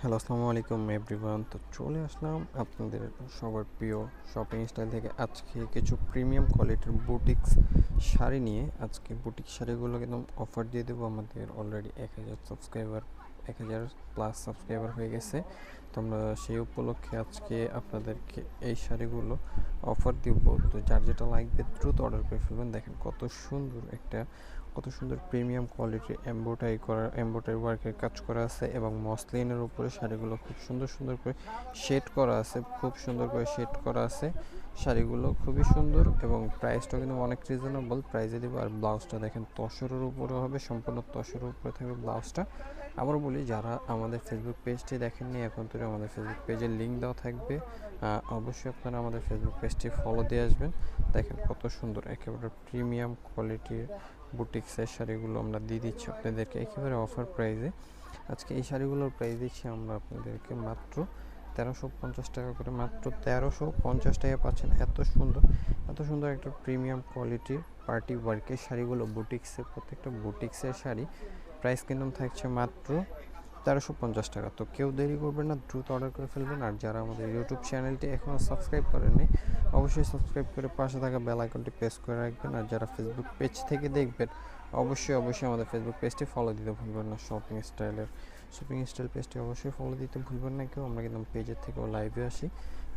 Hello, আসসালামু আলাইকুম everyone. তো চলে আসলাম আপনাদের সবার প্রিয় শপিং স্টাইল থেকে। আজকে কিছু প্রিমিয়াম কোয়ালিটির বুটিক্স শাড়ি নিয়ে আজকে বুটিক শাড়িগুলো একদম অফার দিয়ে দেবো। আমাদের অলরেডি এক হাজার সাবস্ক্রাইবার এক হাজার প্লাস সাবস্ক্রাইবার হয়ে গেছে। তো আমরা সেই উপলক্ষে আজকে আপনাদেরকে এই শাড়িগুলো অফার দিব। তো যার যেটা লাগবে দ্রুত অর্ডার করে ফেলবেন। দেখেন কত সুন্দর একটা কত সুন্দর প্রিমিয়াম কোয়ালিটির এমব্রয়ডারি করা এমব্রয়ডারি ওয়ার্কের কাজ করা আছে এবং মসলিনের উপরে শাড়িগুলো খুব সুন্দর সুন্দর করে শেড করা আছে, খুব সুন্দর করে শেড করা আছে। শাড়িগুলো খুবই সুন্দর এবং প্রাইসটা কিন্তু অনেক রিজনেবল প্রাইসে দেবো আর ব্লাউজটা দেখেন তসরের উপরে হবে, সম্পূর্ণ তসরের উপরে থাকবে ব্লাউজটা আবার বলি, যারা আমাদের ফেসবুক পেজটি দেখেননি, এখন তো আমাদের ফেসবুক পেজের লিঙ্ক দেওয়া থাকবে। অবশ্যই আপনারা আমাদের ফেসবুক পেজটি ফলো দিয়ে আসবেন। দেখেন কত সুন্দর, একেবারে প্রিমিয়াম কোয়ালিটির বুটিক্সের শাড়িগুলো আমরা দিয়ে দিচ্ছি আপনাদেরকে একেবারে অফার প্রাইজে আজকে এই শাড়িগুলোর প্রাইস দিচ্ছি আমরা আপনাদেরকে মাত্র তেরোশো পঞ্চাশ টাকা করে, মাত্র তেরোশো পঞ্চাশ টাকা পাচ্ছেন। এত সুন্দর এত সুন্দর একটা প্রিমিয়াম কোয়ালিটির পার্টি ওয়ার্কের শাড়িগুলো, বুটিক্সের, প্রত্যেকটা বুটিক্সের শাড়ি। প্রাইস কিন্তু থাকছে মাত্র তেরোশো পঞ্চাশ টাকা। তো কেউ দেরি করবেন না, দ্রুত অর্ডার করে ফেলবেন। আর যারা আমাদের ইউটিউব চ্যানেলটি এখনও সাবস্ক্রাইব করেননি, অবশ্যই সাবস্ক্রাইব করে পাশে থাকা বেল আইকনটি প্রেস করে রাখবেন। আর যারা ফেসবুক পেজ থেকে দেখবেন, অবশ্যই অবশ্যই আমাদের ফেসবুক পেজটি ফলো দিতে ভুলবেন না। শপিং স্টাইলের শপিং স্টাইল পেজটি অবশ্যই ফলো দিতে ভুলবেন না কেউ। আমরা কিন্তু পেজের থেকেও লাইভে আসি।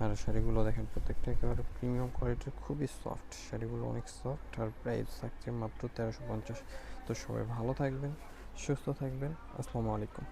আর শাড়িগুলো দেখেন, প্রত্যেকটা একেবারে প্রিমিয়াম কোয়ালিটির খুবই সফট শাড়িগুলো অনেক সফট আর প্রাইস থাকছে মাত্র তেরোশো পঞ্চাশ। তো সবাই ভালো থাকবেন, সুস্থ থাকবেন। আসসালামু আলাইকুম।